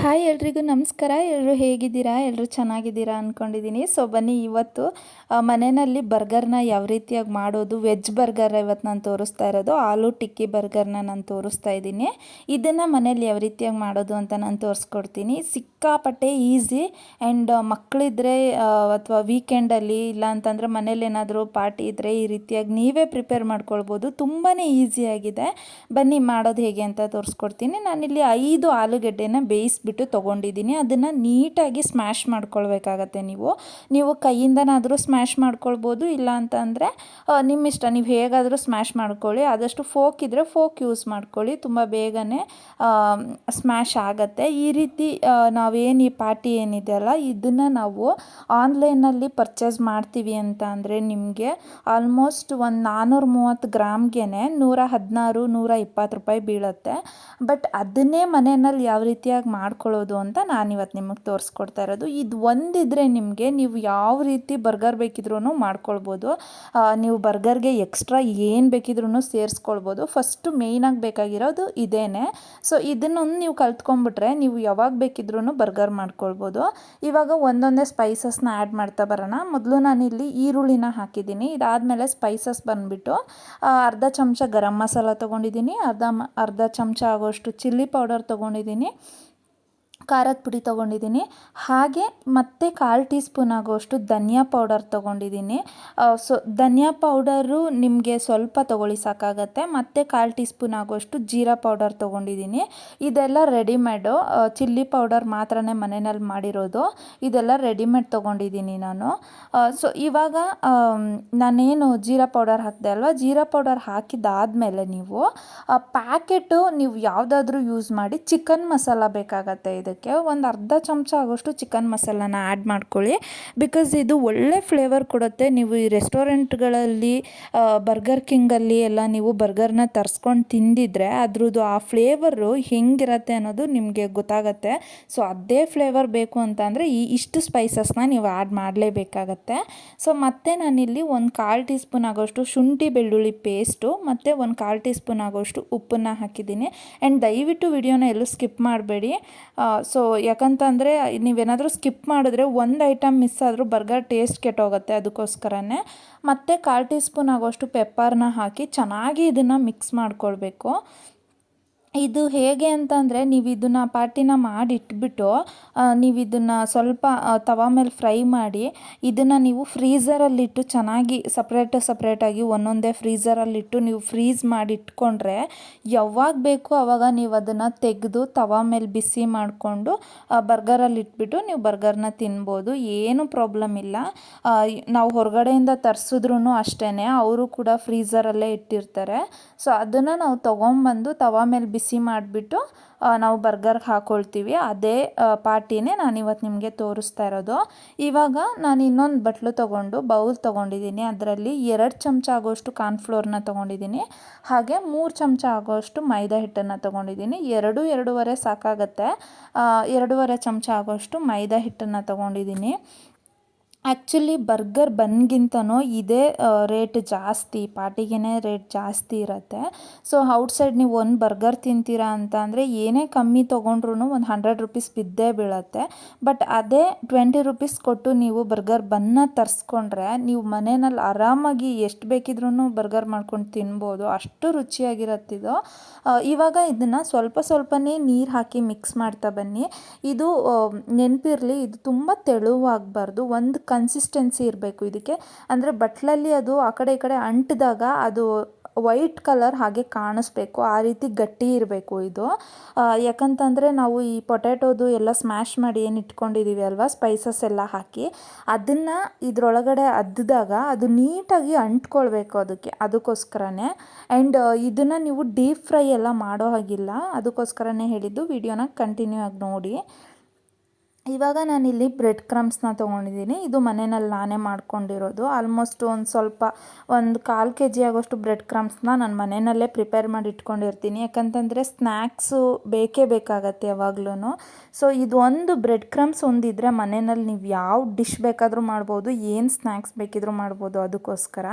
Hi ಎಲ್ರಿಗೂ ನಮಸ್ಕಾರ. ಎಲ್ಲರೂ ಹೇಗಿದ್ದೀರಾ? ಎಲ್ಲರೂ ಚೆನ್ನಾಗಿದ್ದೀರಾ ಅಂದ್ಕೊಂಡಿದ್ದೀನಿ ಸೊ ಬನ್ನಿ, ಇವತ್ತು ಮನೆಯಲ್ಲಿ ಬರ್ಗರ್ನ ಯಾವ ರೀತಿಯಾಗಿ ಮಾಡೋದು, ವೆಜ್ ಬರ್ಗರ್ ಇವತ್ತು ನಾನು ತೋರಿಸ್ತಾ ಇರೋದು, ಆಲೂ ಟಿಕ್ಕಿ ಬರ್ಗರ್ನ ನಾನು ತೋರಿಸ್ತಾ ಇದ್ದೀನಿ. ಇದನ್ನು ಮನೇಲಿ ಯಾವ ರೀತಿಯಾಗಿ ಮಾಡೋದು ಅಂತ ನಾನು ತೋರಿಸ್ಕೊಡ್ತೀನಿ. ಸಿಕ್ಕಾಪಟ್ಟೆ ಈಸಿ ಆ್ಯಂಡ್ ಮಕ್ಕಳಿದ್ರೆ ಅಥವಾ ವೀಕೆಂಡಲ್ಲಿ ಇಲ್ಲ ಅಂತಂದರೆ ಮನೇಲಿ ಏನಾದರೂ ಪಾರ್ಟಿ ಇದ್ದರೆ ಈ ರೀತಿಯಾಗಿ ನೀವೇ ಪ್ರಿಪೇರ್ ಮಾಡ್ಕೊಳ್ಬೋದು. ತುಂಬಾ ಈಸಿಯಾಗಿದೆ. ಬನ್ನಿ, ಮಾಡೋದು ಹೇಗೆ ಅಂತ ತೋರಿಸ್ಕೊಡ್ತೀನಿ. ನಾನಿಲ್ಲಿ ಐದು ಆಲೂಗೆಡ್ಡೆನ ಬೇಯಿಸ್ಬಿಟ್ಟು ತೊಗೊಂಡಿದ್ದೀನಿ. ಅದನ್ನು ನೀಟಾಗಿ ಸ್ಮ್ಯಾಶ್ ಮಾಡ್ಕೊಳ್ಬೇಕಾಗತ್ತೆ ನೀವು. ನೀವು ಕೈಯಿಂದನಾದರೂ ಸ್ಮ್ಯಾಶ್ ಮಾಡ್ಕೊಳ್ಬೋದು ಇಲ್ಲ ಅಂತ ಅಂದರೆ ನಿಮ್ಮ ಇಷ್ಟ, ನೀವು ಹೇಗಾದರೂ ಸ್ಮ್ಯಾಶ್ ಮಾಡ್ಕೊಳ್ಳಿ. ಆದಷ್ಟು ಫೋಕ್ ಇದ್ದರೆ ಫೋಕ್ ಯೂಸ್ ಮಾಡ್ಕೊಳ್ಳಿ. ತುಂಬ ಬೇಗನೆ ಸ್ಮ್ಯಾಶ್ ಆಗುತ್ತೆ. ಈ ರೀತಿ ನಾವೇನು ಈ ಪಾರ್ಟಿ ಏನಿದೆಯಲ್ಲ ಇದನ್ನು ನಾವು ಆನ್ಲೈನಲ್ಲಿ ಪರ್ಚೇಸ್ ಮಾಡ್ತೀವಿ ಅಂತ ಅಂದರೆ ನಿಮಗೆ ಆಲ್ಮೋಸ್ಟ್ ಒಂದು ನಾನ್ನೂರ ಮೂವತ್ತು ಗ್ರಾಮ್ಗೆ ನೂರ ಹದಿನಾರು, ನೂರ ಇಪ್ಪತ್ತು ರೂಪಾಯಿ ಬೀಳುತ್ತೆ. ಬಟ್ ಅದನ್ನೇ ಮನೆಯಲ್ಲಿ ಯಾವ ರೀತಿಯಾಗಿ ಮಾಡ್ಕೊಳ್ಳೋದು ಅಂತ ನಾನಿವತ್ತು ನಿಮಗೆ ತೋರಿಸ್ಕೊಡ್ತಾ ಇರೋದು. ಇದು ಒಂದಿದ್ರೆ ನಿಮಗೆ ನೀವು ಯಾವ ರೀತಿ ಬರ್ಗರ್ ಬೇಕಿದ್ರೂ ಮಾಡ್ಕೊಳ್ಬೋದು. ನೀವು ಬರ್ಗರ್ಗೆ ಎಕ್ಸ್ಟ್ರಾ ಏನು ಬೇಕಿದ್ರೂ ಸೇರಿಸ್ಕೊಳ್ಬೋದು. ಫಸ್ಟು ಮೇಯ್ನಾಗಿ ಬೇಕಾಗಿರೋದು ಇದೇನೆ. ಸೊ ಇದನ್ನೊಂದು ನೀವು ಕಲ್ತ್ಕೊಂಡ್ಬಿಟ್ರೆ ನೀವು ಯಾವಾಗ ಬೇಕಿದ್ರೂ ಬರ್ಗರ್ ಮಾಡ್ಕೊಳ್ಬೋದು. ಇವಾಗ ಒಂದೊಂದೇ ಸ್ಪೈಸಸ್ನ ಆ್ಯಡ್ ಮಾಡ್ತಾ ಬರೋಣ. ಮೊದಲು ನಾನಿಲ್ಲಿ ಈರುಳ್ಳಿನ ಹಾಕಿದ್ದೀನಿ. ಇದಾದಮೇಲೆ ಸ್ಪೈಸಸ್ ಬಂದುಬಿಟ್ಟು ಅರ್ಧ ಚಮಚ ಗರಂ ಮಸಾಲ ತೊಗೊಂಡಿದ್ದೀನಿ. ಅರ್ಧ ಅರ್ಧ ಚಮಚ ಆಗೋಷ್ಟು ಚಿಲ್ಲಿ ಪೌಡರ್ ತೊಗೊಂಡಿದ್ದೀನಿ. ಖಾರದ ಪುಡಿ ತೊಗೊಂಡಿದ್ದೀನಿ. ಹಾಗೆ ಮತ್ತೆ ಕಾಲು ಟೀ ಸ್ಪೂನ್ ಆಗೋಷ್ಟು ಧನಿಯಾ ಪೌಡರ್ ತೊಗೊಂಡಿದ್ದೀನಿ. ಸೊ ಧನಿಯಾ ಪೌಡರು ನಿಮಗೆ ಸ್ವಲ್ಪ ತೊಗೊಳ್ಳಿ ಸಾಕಾಗತ್ತೆ. ಮತ್ತು ಕಾಲು ಟೀ ಸ್ಪೂನ್ ಆಗೋಷ್ಟು ಜೀರಾ ಪೌಡರ್ ತೊಗೊಂಡಿದ್ದೀನಿ. ಇದೆಲ್ಲ ರೆಡಿಮೇಡು ಚಿಲ್ಲಿ ಪೌಡರ್ ಮಾತ್ರ ಮನೆಯಲ್ಲಿ ಮಾಡಿರೋದು. ಇದೆಲ್ಲ ರೆಡಿಮೇಡ್ ತೊಗೊಂಡಿದ್ದೀನಿ ನಾನು. ಸೊ ಇವಾಗ ನಾನೇನು ಜೀರಾ ಪೌಡರ್ ಹಾಕಿದೆ ಅಲ್ವಾ? ಜೀರಾ ಪೌಡರ್ ಹಾಕಿದ್ದಾದಮೇಲೆ ನೀವು ಪ್ಯಾಕೆಟು ನೀವು ಯಾವುದಾದ್ರೂ ಯೂಸ್ ಮಾಡಿ ಚಿಕನ್ ಮಸಾಲ ಬೇಕಾಗತ್ತೆ ಇದಕ್ಕೆ. ಒಂದು ಅರ್ಧ ಚಮಚ ಆಗೋಷ್ಟು ಚಿಕನ್ ಮಸಾಲಾನ ಆ್ಯಡ್ ಮಾಡ್ಕೊಳ್ಳಿ. ಬಿಕಾಸ್ ಇದು ಒಳ್ಳೆ ಫ್ಲೇವರ್ ಕೊಡುತ್ತೆ. ನೀವು ಈ ರೆಸ್ಟೋರೆಂಟ್ಗಳಲ್ಲಿ ಬರ್ಗರ್ ಕಿಂಗಲ್ಲಿ ಎಲ್ಲ ನೀವು ಬರ್ಗರ್ನ ತರಿಸ್ಕೊಂಡು ತಿಂದಿದ್ರೆ ಅದ್ರದ್ದು ಆ ಫ್ಲೇವರು ಹೆಂಗಿರತ್ತೆ ಅನ್ನೋದು ನಿಮಗೆ ಗೊತ್ತಾಗತ್ತೆ. ಸೊ ಅದೇ ಫ್ಲೇವರ್ ಬೇಕು ಅಂತ ಅಂದರೆ ಈ ಇಷ್ಟು ಸ್ಪೈಸಸ್ನ ನೀವು ಆ್ಯಡ್ ಮಾಡಲೇಬೇಕಾಗತ್ತೆ. ಸೊ ಮತ್ತೆ ನಾನಿಲ್ಲಿ ಒಂದು ಕಾಲು ಟೀ ಸ್ಪೂನ್ ಆಗೋಷ್ಟು ಶುಂಠಿ ಬೆಳ್ಳುಳ್ಳಿ ಪೇಸ್ಟು ಮತ್ತು ಒಂದು ಕಾಲು ಟೀ ಸ್ಪೂನ್ ಆಗೋಷ್ಟು ಉಪ್ಪನ್ನು ಹಾಕಿದ್ದೀನಿ. ಆ್ಯಂಡ್ ದಯವಿಟ್ಟು ವಿಡಿಯೋನ ಎಲ್ಲೂ ಸ್ಕಿಪ್ ಮಾಡಬೇಡಿ. ಸೊ ಯಾಕಂತಂದರೆ, ನೀವೇನಾದರೂ ಸ್ಕಿಪ್ ಮಾಡಿದ್ರೆ ಒಂದು ಐಟಮ್ ಮಿಸ್ ಆದರೂ ಬರ್ಗರ್ ಟೇಸ್ಟ್ ಕೆಟ್ಟೋಗುತ್ತೆ ಅದಕ್ಕೋಸ್ಕರನೇ ಮತ್ತು ಕಾಲು ಟೀ ಸ್ಪೂನ್ ಆಗೋಷ್ಟು ಪೆಪ್ಪರ್ನ ಹಾಕಿ ಚೆನ್ನಾಗಿ ಇದನ್ನು ಮಿಕ್ಸ್ ಮಾಡ್ಕೊಳ್ಬೇಕು. ಇದು ಹೇಗೆ ಅಂತಂದರೆ ನೀವು ಇದನ್ನು ಪಾರ್ಟಿನ ಮಾಡಿ ಇಟ್ಬಿಟ್ಟು ನೀವು ಇದನ್ನು ಸ್ವಲ್ಪ ತವಾ ಮೇಲೆ ಫ್ರೈ ಮಾಡಿ ಇದನ್ನು ನೀವು ಫ್ರೀಝರಲ್ಲಿಟ್ಟು ಚೆನ್ನಾಗಿ ಸಪ್ರೇಟ್ ಸಪ್ರೇಟಾಗಿ ಒಂದೊಂದೇ ಫ್ರೀಝರಲ್ಲಿಟ್ಟು ನೀವು ಫ್ರೀಸ್ ಮಾಡಿ ಇಟ್ಕೊಂಡ್ರೆ ಯಾವಾಗ ಬೇಕು ಆವಾಗ ನೀವು ಅದನ್ನು ತೆಗೆದು ತವಾ ಮೇಲೆ ಬಿಸಿ ಮಾಡಿಕೊಂಡು ಬರ್ಗರಲ್ಲಿ ಇಟ್ಬಿಟ್ಟು ನೀವು ಬರ್ಗರ್ನ ತಿನ್ಬೋದು. ಏನು ಪ್ರಾಬ್ಲಮ್ ಇಲ್ಲ. ನಾವು ಹೊರಗಡೆಯಿಂದ ತರಿಸಿದ್ರೂ ಅಷ್ಟೇ ಅವರು ಕೂಡ ಫ್ರೀಝರಲ್ಲೇ ಇಟ್ಟಿರ್ತಾರೆ. ಸೊ, ಅದನ್ನು ನಾವು ತೊಗೊಂಬಂದು ತವಾ ಮೇಲೆ ಮಾಡಿಬಿಟ್ಟು ನಾವು ಬರ್ಗರ್ಗೆ ಹಾಕ್ಕೊಳ್ತೀವಿ ಅದೇ ಪಾರ್ಟಿನೇ ನಾನು ಇವತ್ತು ನಿಮಗೆ ತೋರಿಸ್ತಾ ಇರೋದು. ಇವಾಗ ನಾನು ಇನ್ನೊಂದು ಬಟ್ಲು ತೊಗೊಂಡು, ಬೌಲ್ ತೊಗೊಂಡಿದ್ದೀನಿ ಅದರಲ್ಲಿ ಎರಡು ಚಮಚ ಆಗೋಷ್ಟು ಕಾರ್ನ್ಫ್ಲೋರ್ನ ತೊಗೊಂಡಿದ್ದೀನಿ ಹಾಗೆ ಮೂರು ಚಮಚ ಆಗೋಷ್ಟು ಮೈದಾ ಹಿಟ್ಟನ್ನು ತೊಗೊಂಡಿದ್ದೀನಿ ಎರಡು ಎರಡೂವರೆ ಸಾಕಾಗತ್ತೆ. ಎರಡೂವರೆ ಚಮಚ ಆಗೋಷ್ಟು ಮೈದಾ ಹಿಟ್ಟನ್ನು ತೊಗೊಂಡಿದ್ದೀನಿ ಆ್ಯಕ್ಚುಲಿ ಬರ್ಗರ್ ಬನ್ಗಿಂತನೂ ಇದೇ ರೇಟ್ ಜಾಸ್ತಿ ಪಾರ್ಟಿಗೇ ರೇಟ್ ಜಾಸ್ತಿ ಇರುತ್ತೆ. ಸೊ ಔಟ್ಸೈಡ್ ನೀವು ಒಂದು ಬರ್ಗರ್ ತಿಂತೀರಾ ಅಂತ ಅಂದರೆ ಏನೇ ಕಮ್ಮಿ ತೊಗೊಂಡ್ರು ಒಂದು ಹಂಡ್ರೆಡ್ ರುಪೀಸ್ ಬಿದ್ದೇ ಬೀಳತ್ತೆ. ಬಟ್ ಅದೇ ಟ್ವೆಂಟಿ ರುಪೀಸ್ ಕೊಟ್ಟು ನೀವು ಬರ್ಗರ್ ಬನ್ನ ತರಿಸ್ಕೊಂಡ್ರೆ ನೀವು ಮನೆಯಲ್ಲಿ ಆರಾಮಾಗಿ ಎಷ್ಟು ಬೇಕಿದ್ರೂ ಬರ್ಗರ್ ಮಾಡ್ಕೊಂಡು ತಿನ್ಬೋದು. ಅಷ್ಟು ರುಚಿಯಾಗಿರತ್ತಿದು ಇವಾಗ ಇದನ್ನು ಸ್ವಲ್ಪ ಸ್ವಲ್ಪನೇ ನೀರು ಹಾಕಿ ಮಿಕ್ಸ್ ಮಾಡ್ತಾ ಬನ್ನಿ. ಇದು ನೆನಪಿರಲಿ, ಇದು ತುಂಬ ತೆಳುವಾಗಬಾರ್ದು. ಒಂದು ಕನ್ಸಿಸ್ಟೆನ್ಸಿ ಇರಬೇಕು ಇದಕ್ಕೆ. ಅಂದರೆ ಬಟ್ಲಲ್ಲಿ ಅದು ಆ ಕಡೆ ಈ ಕಡೆ ಅಂಟಿದಾಗ ಅದು ವೈಟ್ ಕಲರ್ ಹಾಗೆ ಕಾಣಿಸ್ಬೇಕು, ಆ ರೀತಿ ಗಟ್ಟಿ ಇರಬೇಕು ಇದು. ಯಾಕಂತಂದರೆ ನಾವು ಈ ಪೊಟ್ಯಾಟೋದು ಎಲ್ಲ ಸ್ಮ್ಯಾಶ್ ಮಾಡಿ ಏನು ಇಟ್ಕೊಂಡಿದ್ದೀವಿ ಅಲ್ವಾ ಸ್ಪೈಸಸ್ ಎಲ್ಲ ಹಾಕಿ, ಅದನ್ನು ಇದರೊಳಗಡೆ ಅದ್ದಾಗ ಅದು ನೀಟಾಗಿ ಅಂಟ್ಕೊಳ್ಬೇಕು ಅದಕ್ಕೆ, ಅದಕ್ಕೋಸ್ಕರನೇ. ಆ್ಯಂಡ್ ಇದನ್ನು ನೀವು ಡೀಪ್ ಫ್ರೈ ಎಲ್ಲ ಮಾಡೋ ಹಾಗಿಲ್ಲ, ಅದಕ್ಕೋಸ್ಕರನೇ ಹೇಳಿದ್ದು, ವಿಡಿಯೋನ ಕಂಟಿನ್ಯೂ ಆಗಿ ನೋಡಿ. ಇವಾಗ ನಾನಿಲ್ಲಿ ಬ್ರೆಡ್ ಕ್ರಮ್ಸ್ನ ತೊಗೊಂಡಿದ್ದೀನಿ. ಇದು ಮನೆಯಲ್ಲಿ ನಾನೇ ಮಾಡ್ಕೊಂಡಿರೋದು. ಆಲ್ಮೋಸ್ಟ್ ಒಂದು ಸ್ವಲ್ಪ, ಒಂದು ಕಾಲು ಕೆ ಜಿ ಆಗೋಷ್ಟು ಬ್ರೆಡ್ ಕ್ರಮ್ಸ್ನ ನಾನು ಮನೆಯಲ್ಲೇ ಪ್ರಿಪೇರ್ ಮಾಡಿ ಇಟ್ಕೊಂಡಿರ್ತೀನಿ. ಯಾಕಂತಂದರೆ ಸ್ನ್ಯಾಕ್ಸು ಬೇಕೇ ಬೇಕಾಗತ್ತೆ ಯಾವಾಗ್ಲೂ ಸೊ ಇದು ಒಂದು ಬ್ರೆಡ್ ಕ್ರಮ್ಸ್ ಒಂದಿದ್ರೆ ಮನೆಯಲ್ಲಿ ನೀವು ಯಾವ ಡಿಶ್ ಬೇಕಾದರೂ ಮಾಡ್ಬೋದು, ಏನು ಸ್ನ್ಯಾಕ್ಸ್ ಬೇಕಿದ್ರೂ ಮಾಡ್ಬೋದು ಅದಕ್ಕೋಸ್ಕರ.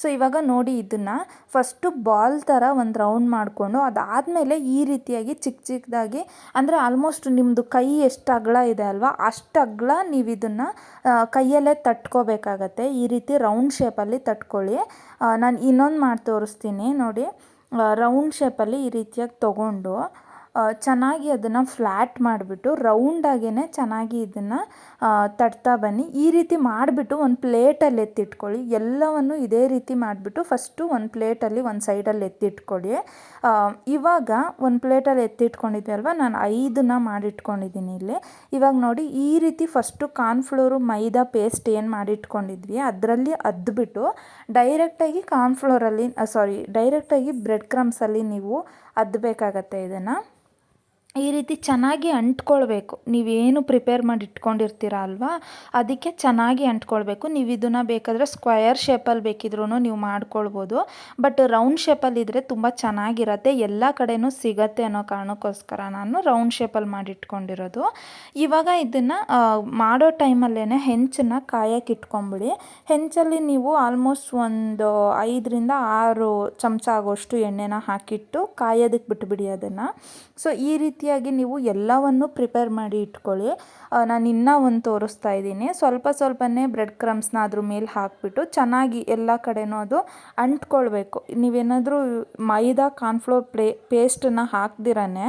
ಸೊ ಇವಾಗ ನೋಡಿ ಇದನ್ನು. ಫಸ್ಟು ಬಾಲ್ ಥರ ಒಂದು ರೌಂಡ್ ಮಾಡಿಕೊಂಡು ಅದಾದಮೇಲೆ ಈ ರೀತಿಯಾಗಿ ಚಿಕ್ಕ ಚಿಕ್ಕದಾಗಿ ಅಂದರೆ ಆಲ್ಮೋಸ್ಟ್ ನಿಮ್ಮದು ಕೈ ಎಷ್ಟು ಅಗಲ ಇದೆ ಅಲ್ವಾ? ಅಷ್ಟು ಅಗಲ ನೀವು ಇದನ್ನು ಕೈಯಲ್ಲೇ ತಟ್ಕೋಬೇಕಾಗತ್ತೆ. ಈ ರೀತಿ ರೌಂಡ್ ಶೇಪಲ್ಲಿ ತಟ್ಕೊಳ್ಳಿ. ನಾನು ಇನ್ನೊಂದು ಮಾಡಿ ತೋರಿಸ್ತೀನಿ ನೋಡಿ. ರೌಂಡ್ ಶೇಪಲ್ಲಿ ಈ ರೀತಿಯಾಗಿ ತೊಗೊಂಡು ಚೆನ್ನಾಗಿ ಅದನ್ನು ಫ್ಲ್ಯಾಟ್ ಮಾಡಿಬಿಟ್ಟು ರೌಂಡಾಗೇ ಚೆನ್ನಾಗಿ ಇದನ್ನು ತಟ್ತಾ ಬನ್ನಿ. ಈ ರೀತಿ ಮಾಡಿಬಿಟ್ಟು ಒಂದು ಪ್ಲೇಟಲ್ಲಿ ಎತ್ತಿಟ್ಕೊಳ್ಳಿ. ಎಲ್ಲವನ್ನು ಇದೇ ರೀತಿ ಮಾಡಿಬಿಟ್ಟು ಫಸ್ಟು ಒಂದು ಪ್ಲೇಟಲ್ಲಿ ಒಂದು ಸೈಡಲ್ಲಿ ಎತ್ತಿಟ್ಕೊಳ್ಳಿ. ಇವಾಗ ಒಂದು ಪ್ಲೇಟಲ್ಲಿ ಎತ್ತಿಟ್ಕೊಂಡಿದ್ದೆ ಅಲ್ವಾ? ನಾನು ಐದನ್ನ ಮಾಡಿಟ್ಕೊಂಡಿದ್ದೀನಿ ಇಲ್ಲಿ. ಇವಾಗ ನೋಡಿ, ಈ ರೀತಿ ಫಸ್ಟು ಕಾರ್ನ್ಫ್ಲೋರು ಮೈದಾ ಪೇಸ್ಟ್ ಏನು ಮಾಡಿಟ್ಕೊಂಡಿದ್ವಿ, ಅದರಲ್ಲಿ ಅದ್ಬಿಟ್ಟು ಡೈರೆಕ್ಟಾಗಿ ಕಾರ್ನ್ಫ್ಲೋರಲ್ಲಿ ಸಾರಿ ಡೈರೆಕ್ಟಾಗಿ ಬ್ರೆಡ್ ಕ್ರಮ್ಸಲ್ಲಿ ನೀವು ಅದ್ದಬೇಕಾಗತ್ತೆ ಇದನ್ನು. ಈ ರೀತಿ ಚೆನ್ನಾಗಿ ಅಂಟ್ಕೊಳ್ಬೇಕು. ನೀವೇನು ಪ್ರಿಪೇರ್ ಮಾಡಿ ಇಟ್ಕೊಂಡಿರ್ತೀರ ಅಲ್ವಾ? ಅದಕ್ಕೆ ಚೆನ್ನಾಗಿ ಅಂಟ್ಕೊಳ್ಬೇಕು. ನೀವು ಇದನ್ನು ಬೇಕಾದರೆ ಸ್ಕ್ವಯರ್ ಶೇಪಲ್ಲಿ ಬೇಕಿದ್ರೂ ನೀವು ಮಾಡ್ಕೊಳ್ಬೋದು. ಬಟ್ ರೌಂಡ್ ಶೇಪಲ್ಲಿ ಇದ್ದರೆ ತುಂಬ ಚೆನ್ನಾಗಿರತ್ತೆ. ಎಲ್ಲ ಕಡೆಯೂ ಸಿಗತ್ತೆ ಅನ್ನೋ ಕಾರಣಕ್ಕೋಸ್ಕರ ನಾನು ರೌಂಡ್ ಶೇಪಲ್ಲಿ ಮಾಡಿ ಇಟ್ಕೊಂಡಿರೋದು. ಇವಾಗ ಇದನ್ನು ಮಾಡೋ ಟೈಮಲ್ಲೇ ಹೆಂಚನ್ನ ಕಾಯಕ್ಕೆ ಇಟ್ಕೊಂಬಿಡಿ. ಹೆಂಚಲ್ಲಿ ನೀವು ಆಲ್ಮೋಸ್ಟ್ ಒಂದು ಐದರಿಂದ ಆರು ಚಮಚ ಆಗೋಷ್ಟು ಎಣ್ಣೆನ ಹಾಕಿಟ್ಟು ಕಾಯೋದಕ್ಕೆ ಬಿಟ್ಬಿಡಿ ಅದನ್ನು. ಸೊ, ಈ ರೀತಿ ರೀತಿಯಾಗಿ ನೀವು ಎಲ್ಲವನ್ನು ಪ್ರಿಪೇರ್ ಮಾಡಿ ಇಟ್ಕೊಳ್ಳಿ. ನಾನು ಇನ್ನೂ ಒಂದು ತೋರಿಸ್ತಾ ಇದ್ದೀನಿ. ಸ್ವಲ್ಪ ಸ್ವಲ್ಪನೇ ಬ್ರೆಡ್ ಕ್ರಮ್ಸ್ನ ಅದ್ರ ಮೇಲೆ ಹಾಕಿಬಿಟ್ಟು ಚೆನ್ನಾಗಿ ಎಲ್ಲ ಕಡೆನೂ ಅದು ಅಂಟ್ಕೊಳ್ಬೇಕು. ನೀವೇನಾದರೂ ಮೈದಾ ಕಾರ್ನ್ಫ್ಲೋರ್ ಪ್ಲೇ ಪೇಸ್ಟನ್ನು ಹಾಕ್ದಿರೇ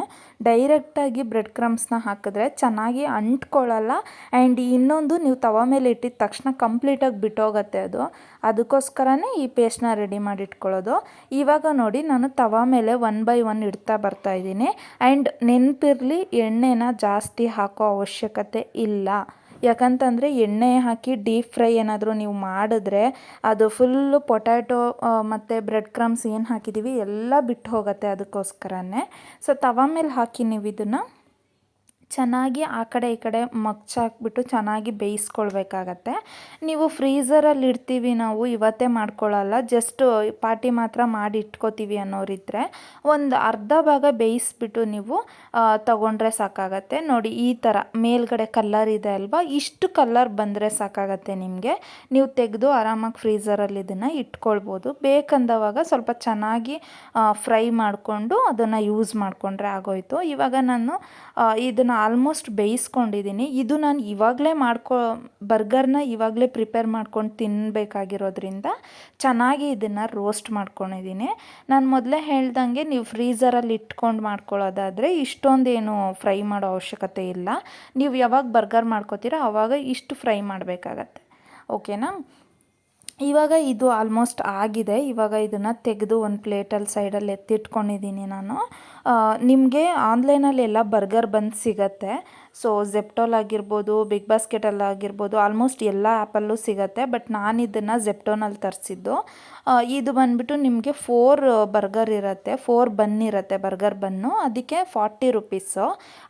ಡೈರೆಕ್ಟಾಗಿ ಬ್ರೆಡ್ ಕ್ರಮ್ಸ್ನ ಹಾಕಿದ್ರೆ ಚೆನ್ನಾಗಿ ಅಂಟ್ಕೊಳ್ಳಲ್ಲ ಆ್ಯಂಡ್ ಇನ್ನೊಂದು ನೀವು ತವ ಮೇಲೆ ಇಟ್ಟಿದ ತಕ್ಷಣ ಕಂಪ್ಲೀಟಾಗಿ ಬಿಟ್ಟೋಗತ್ತೆ ಅದು. ಅದಕ್ಕೋಸ್ಕರನೇ ಈ ಪೇಸ್ಟ್ನ ರೆಡಿ ಮಾಡಿ ಇಟ್ಕೊಳ್ಳೋದು. ಇವಾಗ ನೋಡಿ ನಾನು ತವ ಮೇಲೆ ಒನ್ ಬೈ ಒನ್ ಇಡ್ತಾ ಬರ್ತಾ ಇದ್ದೀನಿ. ಆ್ಯಂಡ್ ನೆನಪಿರಲಿ ಎಣ್ಣೆನ ಜಾಸ್ತಿ ಹಾಕೋ ಅವಶ್ಯಕತೆ ಇಲ್ಲ. ಯಾಕಂತಂದರೆ ಎಣ್ಣೆ ಹಾಕಿ ಡೀಪ್ ಫ್ರೈ ಏನಾದರೂ ನೀವು ಮಾಡಿದ್ರೆ ಅದು ಫುಲ್ಲು ಪೊಟ್ಯಾಟೊ ಮತ್ತು ಬ್ರೆಡ್ ಕ್ರಮ್ಸ್ ಏನು ಹಾಕಿದ್ದೀವಿ ಎಲ್ಲ ಬಿಟ್ಟು ಹೋಗುತ್ತೆ ಅದಕ್ಕೋಸ್ಕರನೇ. ಸೊ ತವ ಮೇಲೆ ಹಾಕಿ ನೀವು ಇದನ್ನು ಚೆನ್ನಾಗಿ ಆ ಕಡೆ ಈ ಕಡೆ ಮಗ್ಚಾಕ್ಬಿಟ್ಟು ಚೆನ್ನಾಗಿ ಬೇಯಿಸ್ಕೊಳ್ಬೇಕಾಗತ್ತೆ. ನೀವು ಫ್ರೀಝರಲ್ಲಿ ಇಡ್ತೀವಿ ನಾವು, ಇವತ್ತೇ ಮಾಡ್ಕೊಳ್ಳಲ್ಲ ಜಸ್ಟ್ ಪಾರ್ಟಿ ಮಾತ್ರ ಮಾಡಿ ಇಟ್ಕೋತೀವಿ ಅನ್ನೋರಿದ್ದರೆ ಒಂದು ಅರ್ಧ ಭಾಗ ಬೇಯಿಸ್ಬಿಟ್ಟು ನೀವು ತಗೊಂಡ್ರೆ ಸಾಕಾಗತ್ತೆ. ನೋಡಿ, ಈ ಥರ ಮೇಲ್ಗಡೆ ಕಲ್ಲರ್ ಇದೆ ಅಲ್ವಾ? ಇಷ್ಟು ಕಲ್ಲರ್ ಬಂದರೆ ಸಾಕಾಗತ್ತೆ ನಿಮಗೆ. ನೀವು ತೆಗೆದು ಆರಾಮಾಗಿ ಫ್ರೀಝರಲ್ಲಿ ಇದನ್ನು ಇಟ್ಕೊಳ್ಬೋದು. ಬೇಕಂದವಾಗ ಸ್ವಲ್ಪ ಚೆನ್ನಾಗಿ ಫ್ರೈ ಮಾಡಿಕೊಂಡು ಅದನ್ನು ಯೂಸ್ ಮಾಡಿಕೊಂಡ್ರೆ ಆಗೋಯ್ತು. ಇವಾಗ ನಾನು ಇದನ್ನು ಆಲ್ಮೋಸ್ಟ್ ಬೇಯಿಸ್ಕೊಂಡಿದ್ದೀನಿ. ಇದು ನಾನು ಇವಾಗಲೇ ಮಾಡ್ಕೊ, ಬರ್ಗರ್ನ ಇವಾಗಲೇ ಪ್ರಿಪೇರ್ ಮಾಡ್ಕೊಂಡು ತಿನ್ನಬೇಕಾಗಿರೋದ್ರಿಂದ ಚೆನ್ನಾಗಿ ಇದನ್ನು ರೋಸ್ಟ್ ಮಾಡ್ಕೊಂಡಿದ್ದೀನಿ. ನಾನು ಮೊದಲೇ ಹೇಳ್ದಂಗೆ ನೀವು ಫ್ರೀಝರಲ್ಲಿ ಇಟ್ಕೊಂಡು ಮಾಡ್ಕೊಳ್ಳೋದಾದರೆ ಇಷ್ಟೊಂದೇನು ಫ್ರೈ ಮಾಡೋ ಅವಶ್ಯಕತೆ ಇಲ್ಲ. ನೀವು ಯಾವಾಗ ಬರ್ಗರ್ ಮಾಡ್ಕೋತೀರೋ ಆವಾಗ ಇಷ್ಟು ಫ್ರೈ ಮಾಡಬೇಕಾಗತ್ತೆ. ಓಕೆನಾ? ಇವಾಗ ಇದು ಆಲ್ಮೋಸ್ಟ್ ಆಗಿದೆ. ಇವಾಗ ಇದನ್ನು ತೆಗೆದು ಒಂದು ಪ್ಲೇಟಲ್ಲಿ ಸೈಡಲ್ಲಿ ಎತ್ತಿಟ್ಕೊಂಡಿದ್ದೀನಿ ನಾನು. ನಿಮಗೆ ಆನ್ಲೈನಲ್ಲಿ ಎಲ್ಲ ಬರ್ಗರ್ ಬಂದು ಸಿಗತ್ತೆ. ಸೊ ಜೆಪ್ಟೋಲ್ ಆಗಿರ್ಬೋದು ಬಿಗ್ ಬಾಸ್ಕೆಟಲ್ಲಿ ಆಗಿರ್ಬೋದು ಆಲ್ಮೋಸ್ಟ್ ಎಲ್ಲ ಆ್ಯಪಲ್ಲೂ ಸಿಗುತ್ತೆ. ಬಟ್ ನಾನು ಇದನ್ನು ಜೆಪ್ಟೋನಲ್ಲಿ ತರಿಸಿದ್ದು. ಇದು ಬಂದುಬಿಟ್ಟು ನಿಮಗೆ ಫೋರ್ ಬರ್ಗರ್ ಇರುತ್ತೆ. ಫೋರ್ ಬನ್ ಇರುತ್ತೆ ಬರ್ಗರ್ ಬನ್ನು ಅದಕ್ಕೆ ಫಾರ್ಟಿ ರುಪೀಸು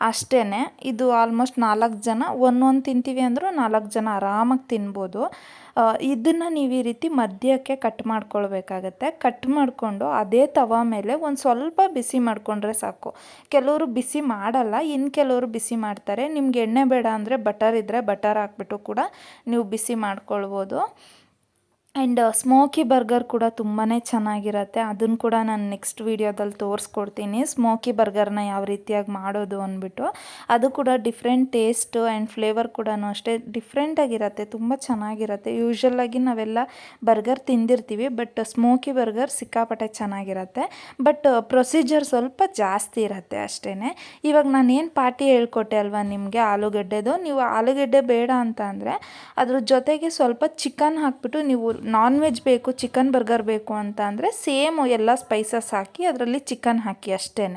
ಅಷ್ಟೇ ಇದು ಆಲ್ಮೋಸ್ಟ್ ನಾಲ್ಕು ಜನ, ಒಂದೊಂದು ತಿಂತೀವಿ ಅಂದರೂ ನಾಲ್ಕು ಜನ ಆರಾಮಾಗಿ ತಿನ್ಬೋದು. ಇದನ್ನು ನೀವು ಈ ರೀತಿ ಮಧ್ಯಕ್ಕೆ ಕಟ್ ಮಾಡ್ಕೊಳ್ಬೇಕಾಗತ್ತೆ. ಕಟ್ ಮಾಡಿಕೊಂಡು ಅದೇ ತವ ಮೇಲೆ ಒಂದು ಸ್ವಲ್ಪ ಬಿಸಿ ಮಾಡಿಕೊಂಡ್ರೆ ಸಾಕು. ಕೆಲವರು ಬಿಸಿ ಮಾಡಲ್ಲ ಇನ್ನು ಕೆಲವರು ಬಿಸಿ ಮಾಡ್ತಾರೆ ನಿಮ್ಗೆ ಎಣ್ಣೆ ಬೇಡ ಅಂದರೆ ಬಟರ್ ಇದ್ದರೆ ಬಟರ್ ಹಾಕ್ಬಿಟ್ಟು ಕೂಡ ನೀವು ಬಿಸಿ ಮಾಡ್ಕೊಳ್ಬೋದು. ಆ್ಯಂಡ್ ಸ್ಮೋಕಿ ಬರ್ಗರ್ ಕೂಡ ತುಂಬಾ ಚೆನ್ನಾಗಿರತ್ತೆ. ಅದನ್ನು ಕೂಡ ನಾನು ನೆಕ್ಸ್ಟ್ ವೀಡಿಯೋದಲ್ಲಿ ತೋರಿಸ್ಕೊಡ್ತೀನಿ. ಸ್ಮೋಕಿ ಬರ್ಗರ್ನ ಯಾವ ರೀತಿಯಾಗಿ ಮಾಡೋದು ಅಂದ್ಬಿಟ್ಟು. ಅದು ಕೂಡ ಡಿಫ್ರೆಂಟ್ ಟೇಸ್ಟು ಆ್ಯಂಡ್ ಫ್ಲೇವರ್ ಕೂಡ ಅಷ್ಟೇ ಡಿಫ್ರೆಂಟಾಗಿರತ್ತೆ ತುಂಬ ಚೆನ್ನಾಗಿರುತ್ತೆ. ಯೂಶ್ವಲಾಗಿ ನಾವೆಲ್ಲ ಬರ್ಗರ್ ತಿಂದಿರ್ತೀವಿ, ಬಟ್ ಸ್ಮೋಕಿ ಬರ್ಗರ್ ಸಿಕ್ಕಾಪಟ್ಟೆ ಚೆನ್ನಾಗಿರುತ್ತೆ. ಬಟ್ ಪ್ರೊಸೀಜರ್ ಸ್ವಲ್ಪ ಜಾಸ್ತಿ ಇರುತ್ತೆ ಅಷ್ಟೇ ಇವಾಗ ನಾನು ಏನು ಪಾರ್ಟಿ ಹೇಳ್ಕೊಟ್ಟೆ ಅಲ್ವಾ ನಿಮಗೆ ಆಲೂಗಡ್ಡೆದು? ನೀವು ಆಲೂಗಡ್ಡೆ ಬೇಡ ಅಂತ ಅಂದರೆ ಅದ್ರ ಜೊತೆಗೆ ಸ್ವಲ್ಪ ಚಿಕನ್ ಹಾಕ್ಬಿಟ್ಟು ನೀವು ನಾನ್ ವೆಜ್ ಬೇಕು ಚಿಕನ್ ಬರ್ಗರ್ ಬೇಕು ಅಂತ ಅಂದರೆ ಸೇಮ್ ಎಲ್ಲ ಸ್ಪೈಸಸ್ ಹಾಕಿ ಅದರಲ್ಲಿ ಚಿಕನ್ ಹಾಕಿ ಅಷ್ಟೇ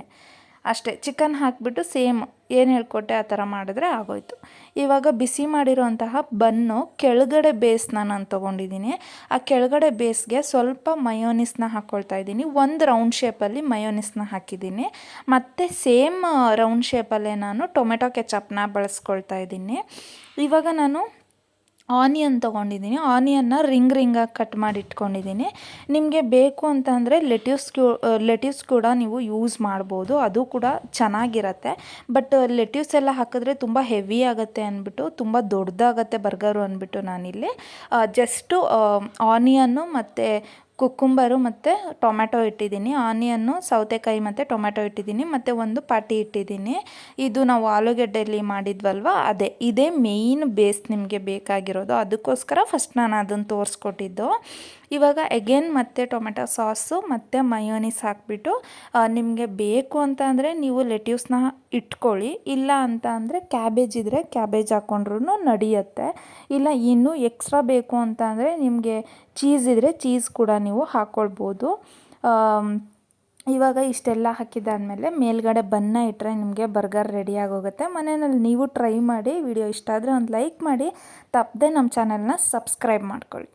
ಅಷ್ಟೇ ಚಿಕನ್ ಹಾಕಿಬಿಟ್ಟು ಸೇಮ್ ಏನು ಹೇಳ್ಕೊಟ್ಟೆ ಆ ಥರ ಮಾಡಿದ್ರೆ ಆಗೋಯ್ತು. ಇವಾಗ ಬಿಸಿ ಮಾಡಿರೋಂತಹ ಬನ್ನು ಕೆಳಗಡೆ ಬೇಸ್ನ ನಾನು ತೊಗೊಂಡಿದ್ದೀನಿ. ಆ ಕೆಳಗಡೆ ಬೇಸ್ಗೆ ಸ್ವಲ್ಪ ಮಯೋನಿಸ್ನ ಹಾಕ್ಕೊಳ್ತಾ ಇದ್ದೀನಿ. ಒಂದು ರೌಂಡ್ ಶೇಪಲ್ಲಿ ಮಯೋನಿಸ್ನ ಹಾಕಿದ್ದೀನಿ. ಮತ್ತು ಸೇಮ್ ರೌಂಡ್ ಶೇಪಲ್ಲೇ ನಾನು ಟೊಮೆಟೊ ಕೆಚಪ್ನ ಬಳಸ್ಕೊಳ್ತಾ ಇದ್ದೀನಿ. ಇವಾಗ ನಾನು ಆನಿಯನ್ ತೊಗೊಂಡಿದ್ದೀನಿ. ಆನಿಯನ್ನ ರಿಂಗ್ ರಿಂಗಾಗಿ ಕಟ್ ಮಾಡಿ ಇಟ್ಕೊಂಡಿದ್ದೀನಿ. ನಿಮಗೆ ಬೇಕು ಅಂತಂದರೆ ಲೆಟ್ಯೂಸ್ ಕ್ಯೂ ಲೆಟ್ಯೂಸ್ ಕೂಡ ನೀವು ಯೂಸ್ ಮಾಡ್ಬೋದು. ಅದು ಕೂಡ ಚೆನ್ನಾಗಿರತ್ತೆ. ಬಟ್ ಲೆಟ್ಯೂಸ್ ಎಲ್ಲ ಹಾಕಿದ್ರೆ ತುಂಬ ಹೆವಿ ಆಗುತ್ತೆ ಅಂದ್ಬಿಟ್ಟು, ತುಂಬ ದೊಡ್ಡದಾಗತ್ತೆ ಬರ್ಗರು ಅಂದ್ಬಿಟ್ಟು ನಾನಿಲ್ಲಿ. ಜಸ್ಟು ಆನಿಯನ್ನು ಮತ್ತು ಕುಕ್ಕುಂಬರು ಮತ್ತು ಟೊಮ್ಯಾಟೊ ಇಟ್ಟಿದ್ದೀನಿ, ಆನಿಯನ್ನು ಸೌತೆಕಾಯಿ ಮತ್ತು ಟೊಮ್ಯಾಟೊ ಇಟ್ಟಿದ್ದೀನಿ, ಮತ್ತು ಒಂದು ಪಾಟಿ ಇಟ್ಟಿದ್ದೀನಿ. ಇದು ನಾವು ಆಲೂಗೆಡ್ಡೆಯಲ್ಲಿ ಮಾಡಿದ್ವಲ್ವ, ಅದೇ. ಇದೇ ಮೇಯ್ನ್ ಬೇಸ್ ನಿಮಗೆ ಬೇಕಾಗಿರೋದು. ಅದಕ್ಕೋಸ್ಕರ ಫಸ್ಟ್ ನಾನು ಅದನ್ನು ತೋರಿಸ್ಕೊಟ್ಟಿದ್ದು. ಇವಾಗ ಎಗೇನ್ ಮತ್ತೆ ಟೊಮೆಟೊ ಸಾಸು, ಮತ್ತು ಮಯೋನಿಸ್ ಹಾಕಿಬಿಟ್ಟು ನಿಮಗೆ ಬೇಕು ಅಂತ ಅಂದರೆ ನೀವು ಲೆಟ್ಯೂಸ್ನ ಇಟ್ಕೊಳ್ಳಿ. ಇಲ್ಲ ಅಂತ ಅಂದರೆ ಕ್ಯಾಬೇಜ್ ಇದ್ದರೆ ಕ್ಯಾಬೇಜ್ ಹಾಕ್ಕೊಂಡ್ರೂ ನಡೆಯುತ್ತೆ. ಇಲ್ಲ ಇನ್ನೂ ಎಕ್ಸ್ಟ್ರಾ ಬೇಕು ಅಂತ ಅಂದರೆ ನಿಮಗೆ ಚೀಸ್ ಇದ್ದರೆ ಚೀಸ್ ಕೂಡ ನೀವು ಹಾಕ್ಕೊಳ್ಬೋದು ಇವಾಗ ಇಷ್ಟೆಲ್ಲ ಹಾಕಿದ್ದಾದಮೇಲೆ ಮೇಲ್ಗಡೆ ಬನ್ನ ಇಟ್ಟರೆ ನಿಮಗೆ ಬರ್ಗರ್ ರೆಡಿ ಆಗೋಗುತ್ತೆ. ಮನೆಯಲ್ಲಿ ನೀವು ಟ್ರೈ ಮಾಡಿ, ವಿಡಿಯೋ ಇಷ್ಟ ಆದರೆ ಒಂದು ಲೈಕ್ ಮಾಡಿ, ತಪ್ಪದೆ ನಮ್ಮ ಚಾನಲ್ನ ಸಬ್ಸ್ಕ್ರೈಬ್ ಮಾಡ್ಕೊಳ್ಳಿ.